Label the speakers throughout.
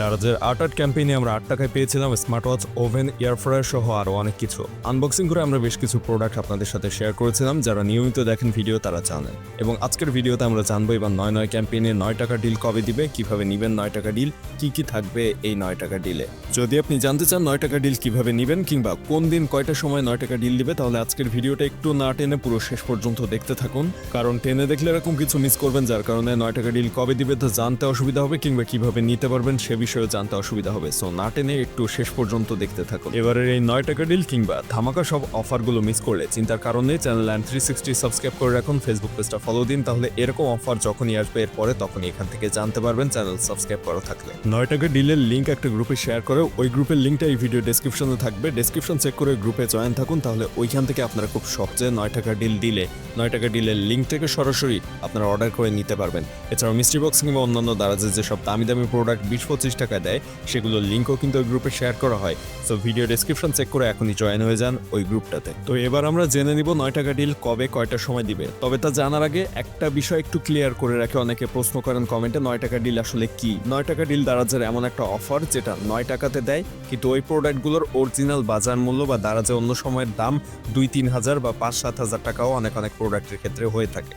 Speaker 1: দারাজের আট আট ক্যাম্পেইনে আমরা আট টাকায় পেয়েছিলাম smart watch oven air fryer সহ আরও অনেক কিছু। আনবক্সিং করে আমরা বেশ কিছু প্রোডাক্ট আপনাদের সাথে শেয়ার করেছিলাম, যারা নিয়মিত দেখেন ভিডিও তারা জানেন। এবং আজকের ভিডিওতে আমরা জানব এবার নয় নয় ক্যাম্পেইনে নয় টাকা ডিল কবে দিবে, কীভাবে নিবেন নয় টাকা ডিল কি কি থাকবে এই নয় টাকা ডিলে যদি আপনি জানতে চান নয় টাকা ডিল কীভাবে নিবেন কিংবা কোন দিন কয়টা সময় নয় টাকা ডিল দিবে, তাহলে আজকের ভিডিওটা একটু না টেনে পুরো শেষ পর্যন্ত দেখতে থাকুন। কারণ টেনে দেখলে এরকম কিছু মিস করবেন, যার কারণে নয় টাকা ডিল কবে দিবে তা জানতে অসুবিধা হবে কিংবা কীভাবে নিতে পারবেন সে বিষয়ে জানতে অসুবিধা হবে। সো না টেনে একটু শেষ পর্যন্ত দেখতে থাকুন। এবারের এই নয় টাকা ডিল কিংবা ধামাকা সব অফারগুলো মিস করলে চিন্তার কারণে channel land three sixty subscribe করে রাখুন ফেসবুক পেজটা ফলো দিন তাহলে এরকম অফার যখনই আসবে এরপরে তখনই এখান থেকে জানতে পারবেন চ্যানেল সাবস্ক্রাইব করা থাকলে। নয় টাকা ডিলের লিঙ্ক একটা গ্রুপে শেয়ার করে ওই গ্রুপের লিঙ্কটা এই ভিডিও ডেসক্রিপশনে থাকবে। ডেসক্রিপশন চেক করে গ্রুপে জয়েন থাকুন তাহলে ওইখান থেকে আপনারা খুব সহজে নয় টাকা ডিল দিলে নয় টাকা ডিলের লিঙ্ক থেকে সরাসরি আপনারা অর্ডার করে নিতে পারবেন। এছাড়াও মিস্ট্রি বক্স কিংবা অন্যান্য দারাজের যেসব দামি দামি প্রোডাক্ট বিশ পঁচিশ টাকা দেয়। সেগুলোর লিঙ্কও কিন্তু ওই গ্রুপে শেয়ার করা হয়। সো ভিডিও ডেসক্রিপশন চেক করে এখনই জয়েন হয়ে যান ওই গ্রুপটাতে তো এবার আমরা জেনে নিব নয় টাকা ডিল কবে কয়টা সময় দিবে। তবে তা জানার আগে একটা বিষয় একটু ক্লিয়ার করে রাখে অনেকে প্রশ্ন করেন কমেন্টে নয় টাকা ডিল আসলে কি? নয় টাকা ডিল দারাজের এমন একটা অফার যেটা নয় টাকাতে দেয়, কিন্তু ওই প্রোডাক্টগুলোর অরিজিনাল বাজার মূল্য বা দারাজে অন্য সময়ের দাম দুই, তিন হাজার বা পাঁচ, সাত হাজার টাকাও অনেক অনেক প্রোডাক্টের ক্ষেত্রে হয়ে থাকে।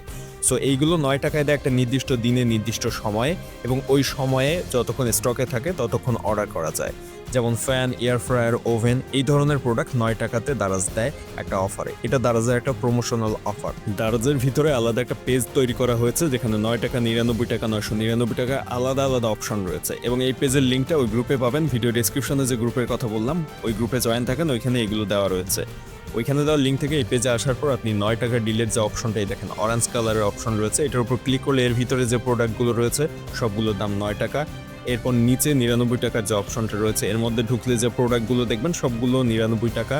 Speaker 1: সো এইগুলো নয় টাকায় দেয় একটা নির্দিষ্ট দিনে, নির্দিষ্ট সময়ে এবং ওই সময়ে যতক্ষণ স্টকে থাকে ততক্ষণ অর্ডার করা যায়। যেমন ফ্যান এয়ার ফ্রায়ার ওভেন এই ধরনের প্রোডাক্ট নয় টাকাতে দারাজ দেয় একটা অফারে এটা দারাজের একটা প্রমোশনাল অফার দারাজের ভিতরে আলাদা একটা পেজ তৈরি করা হয়েছে যেখানে নয় টাকা, নিরানব্বই টাকা, নয়শো নিরানব্বই টাকা আলাদা আলাদা অপশন রয়েছে এবং এই পেজের লিঙ্কটা ওই গ্রুপে পাবেন। ভিডিও ডিসক্রিপশনে যে গ্রুপের কথা বললাম, ওই গ্রুপে জয়েন থাকেন, ওইখানে এগুলো দেওয়া রয়েছে। ওইখানে দেওয়া লিঙ্ক থেকে এই পেজে আসার পর আপনি নয় টাকা ডিলের যে অপশনটাই দেখেন অরেঞ্জ কালারের অপশন রয়েছে। এটার উপর ক্লিক করলে এর ভিতরে যে প্রোডাক্টগুলো রয়েছে, সবগুলোর দাম নয় টাকা। এরপর নিচে নিরানব্বই টাকার যে অপশনটা রয়েছে, এর মধ্যে ঢুকলে যে প্রোডাক্টগুলো দেখবেন, সবগুলো নিরানব্বই টাকা।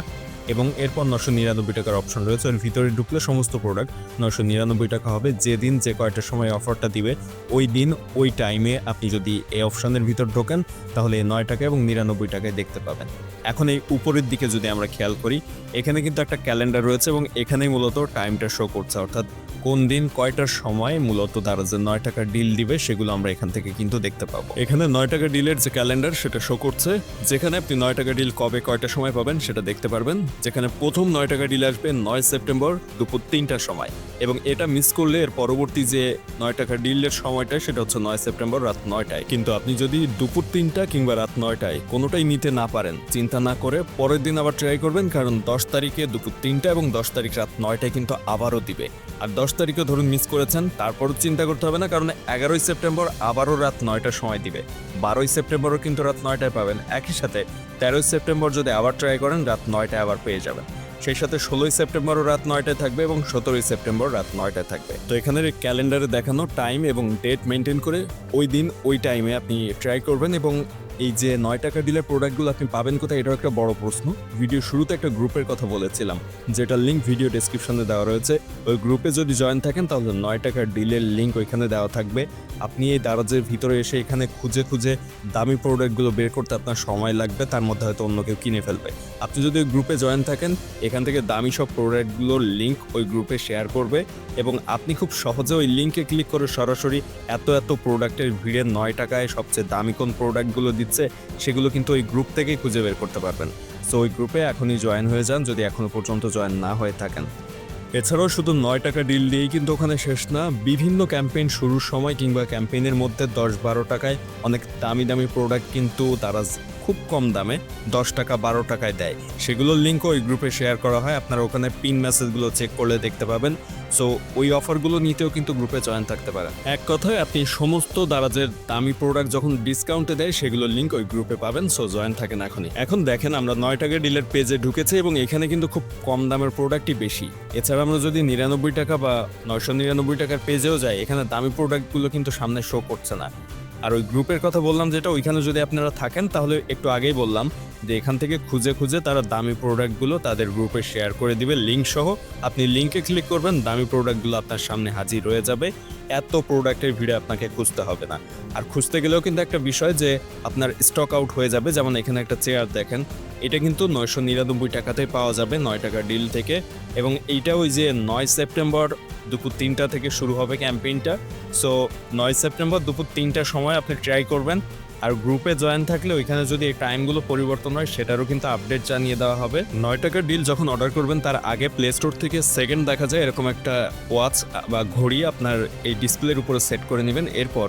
Speaker 1: এবং এরপর নশো নিরানব্বই টাকার অপশন রয়েছে। এর ভিতরে ঢুকলে সমস্ত প্রোডাক্ট নশো নিরানব্বই টাকা হবে। যেদিন যে কয়টার সময় অফারটা দিবে, ওই দিন, ওই টাইমে আপনি যদি এই অপশনের ভিতর ঢোকেন, তাহলে নয় টাকা এবং নিরানব্বই টাকায় দেখতে পাবেন। এখন এই উপরের দিকে যদি আমরা খেয়াল করি, এখানে কিন্তু একটা ক্যালেন্ডার রয়েছে এবং এখানেই মূলত টাইমটা শো করছে। অর্থাৎ কোন দিন কয়টার সময় মূলত তারা যে নয় টাকার ডিল দিবে, সেগুলো আমরা এখান থেকে কিন্তু দেখতে পাবো। এখানে নয় টাকা ডিলের যে ক্যালেন্ডার সেটা শো করছে। যেখানে আপনি নয় টাকা ডিল কবে কয়টার সময় পাবেন, সেটা দেখতে পারবেন। যেখানে প্রথম নয় টাকা ডিল আসবে নয় সেপ্টেম্বর দুপুর তিনটার সময়। এবং এটা মিস করলে এর পরবর্তী যে নয় টাকা ডিলের সময়টা, সেটা হচ্ছে নয় সেপ্টেম্বর রাত নয়টায়। কিন্তু আপনি যদি দুপুর তিনটা কিংবা রাত নয়টায় কোনোটাই নিতে না পারেন, চিন্তা না করে পরের দিন আবার ট্রাই করবেন, কারণ দশ তারিখে দুপুর তিনটা এবং দশ তারিখ রাত নয়টায় কিন্তু আবারও দিবে। আর দশ তারিখে ধরুন মিস করেছেন, তারপরও চিন্তা করতে হবে না, কারণ এগারোই সেপ্টেম্বর আবারও রাত নয়টার সময় দিবে। বারোই সেপ্টেম্বরও কিন্তু রাত নয়টায় পাবেন। একই সাথে তেরোই সেপ্টেম্বর যদি আবার ট্রাই করেন, রাত নয়টায় আবার পেয়ে যাবেন। সেই সাথে ষোলোই সেপ্টেম্বরও রাত নয়টায় থাকবে এবং সতেরোই সেপ্টেম্বর রাত নয়টায় থাকবে। তো এখানের ক্যালেন্ডারে দেখানো টাইম এবং ডেট মেনটেন করে ওই দিন, ওই টাইমে আপনি ট্রাই করবেন এবং এই যে নয় টাকা ডিলের প্রোডাক্টগুলো আপনি পাবেন কোথায়, এটাও একটা বড় প্রশ্ন। ভিডিও শুরুতে একটা গ্রুপের কথা বলেছিলাম যেটা লিঙ্ক ভিডিও ডেসক্রিপশনে দেওয়া রয়েছে। ওই গ্রুপে যদি জয়েন থাকেন, তাহলে নয় টাকার ডিলের লিঙ্ক ওইখানে দেওয়া থাকবে। আপনি এই দারাজের ভিতরে এসে এখানে খুঁজে খুঁজে দামি প্রোডাক্টগুলো বের করতে আপনার সময় লাগবে, তার মধ্যে হয়তো অন্য কেউ কিনে ফেলবে। আপনি যদি ওই গ্রুপে জয়েন থাকেন, এখান থেকে দামি সব প্রোডাক্টগুলোর লিঙ্ক ওই গ্রুপে শেয়ার করবে এবং আপনি খুব সহজে ওই লিঙ্কে ক্লিক করে সরাসরি এত এত প্রোডাক্টের ভিড়ে নয় টাকায় সবচেয়ে দামি কোন প্রোডাক্টগুলো দিচ্ছে, সেগুলো কিন্তু ওই গ্রুপ থেকেই খুঁজে বের করতে পারবেন। সো ওই গ্রুপে এখনই জয়েন হয়ে যান, যদি এখনও পর্যন্ত জয়েন না হয়ে থাকেন। এছাড়াও শুধু নয় টাকা ডিল দিয়েই কিন্তু ওখানে শেষ না, বিভিন্ন ক্যাম্পেইন শুরুর সময় কিংবা ক্যাম্পেইনের মধ্যে দশ বারো টাকায় অনেক দামি দামি প্রোডাক্ট কিন্তু তারা খুব কম দামে, দশ টাকা, বারো টাকায় দেয়। সেগুলোর লিঙ্কও ওই গ্রুপে শেয়ার করা হয়। আপনারা ওখানে পিন মেসেজগুলো চেক করলে দেখতে পাবেন। সো ওই অফারগুলো নিতেও কিন্তু গ্রুপে জয়েন থাকতে পারেন। এক কথায়, আপনি সমস্ত দারাজের দামি প্রোডাক্ট যখন ডিসকাউন্টে দেয়, সেগুলোর লিঙ্ক ওই গ্রুপে পাবেন। সো জয়েন থাকেন এখনই। এখন দেখেন, আমরা নয় টাকা ডিলের পেজে ঢুকেছি এবং এখানে কিন্তু খুব কম দামের প্রোডাক্টই বেশি। এছাড়া আমরা যদি নিরানব্বই টাকা বা নয়শো নিরানব্বই টাকার পেজেও যাই, এখানে দামি প্রোডাক্টগুলো কিন্তু সামনে শো করছে না। আর ওই গ্রুপের কথা বললাম যেটা, ওইখানে যদি আপনারা থাকেন, তাহলে একটু আগেই বললাম যে এখান থেকে খুঁজে খুঁজে তারা দামি প্রোডাক্টগুলো তাদের গ্রুপে শেয়ার করে দিবে লিঙ্ক সহ। আপনি লিঙ্কে ক্লিক করবেন, দামি প্রোডাক্টগুলো আপনার সামনে হাজির হয়ে যাবে। এত প্রোডাক্টের ভিড়ে আপনাকে খুঁজতে হবে না। আর খুঁজতে গেলেও কিন্তু একটা বিষয় যে, আপনার স্টক আউট হয়ে যাবে। যেমন এখানে একটা চেয়ার দেখেন, এটা কিন্তু নয়শো নিরানব্বই টাকাতেই পাওয়া যাবে, নয় টাকা ডিল থেকে। এবং এইটা ওই যে নয় সেপ্টেম্বর দুপুর তিনটা থেকে শুরু হবে ক্যাম্পেইনটা। সো নয় সেপ্টেম্বর দুপুর তিনটার সময় আপনি ট্রাই করবেন। আর গ্রুপে জয়েন থাকলে ওইখানে যদি এই টাইমগুলো পরিবর্তন হয়, সেটারও কিন্তু আপডেট জানিয়ে দেওয়া হবে। নয় টাকার ডিল যখন অর্ডার করবেন, তার আগে প্লে স্টোর থেকে সেকেন্ড দেখা যায়, এরকম একটা ওয়াচ বা ঘড়ি আপনার এই ডিসপ্লের উপরে সেট করে নেবেন। এরপর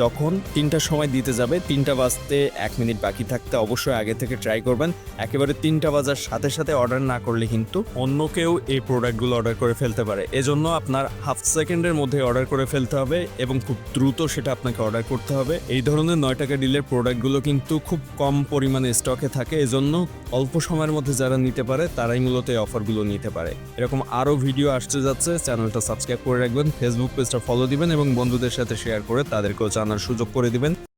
Speaker 1: যখন তিনটার সময় দিতে যাবে, তিনটা বাজতে এক মিনিট বাকি থাকতে অবশ্যই আগে থেকে ট্রাই করবেন। একেবারে তিনটা বাজার সাথে সাথে অর্ডার না করলে কিন্তু অন্য কেউ এই প্রোডাক্টগুলো অর্ডার করে ফেলতে পারে। এজন্য আপনার হাফ সেকেন্ডের মধ্যে অর্ডার করে ফেলতে হবে এবং খুব দ্রুত সেটা আপনাকে অর্ডার করতে হবে। এই ধরনের নয় টাকা ডিলের প্রোডাক্টগুলো কিন্তু খুব কম পরিমাণে স্টকে থাকে। এজন্য অল্প সময়ের মধ্যে যারা নিতে পারে, তারাই মূলত এই অফারগুলো নিতে পারে। এরকম আরও ভিডিও আসতে যাচ্ছে চ্যানেলটা সাবস্ক্রাইব করে রাখবেন ফেসবুক পেজটা ফলো দিবেন এবং বন্ধুদের সাথে শেয়ার করে তাদেরকেও জানার সুযোগ করে দিবেন।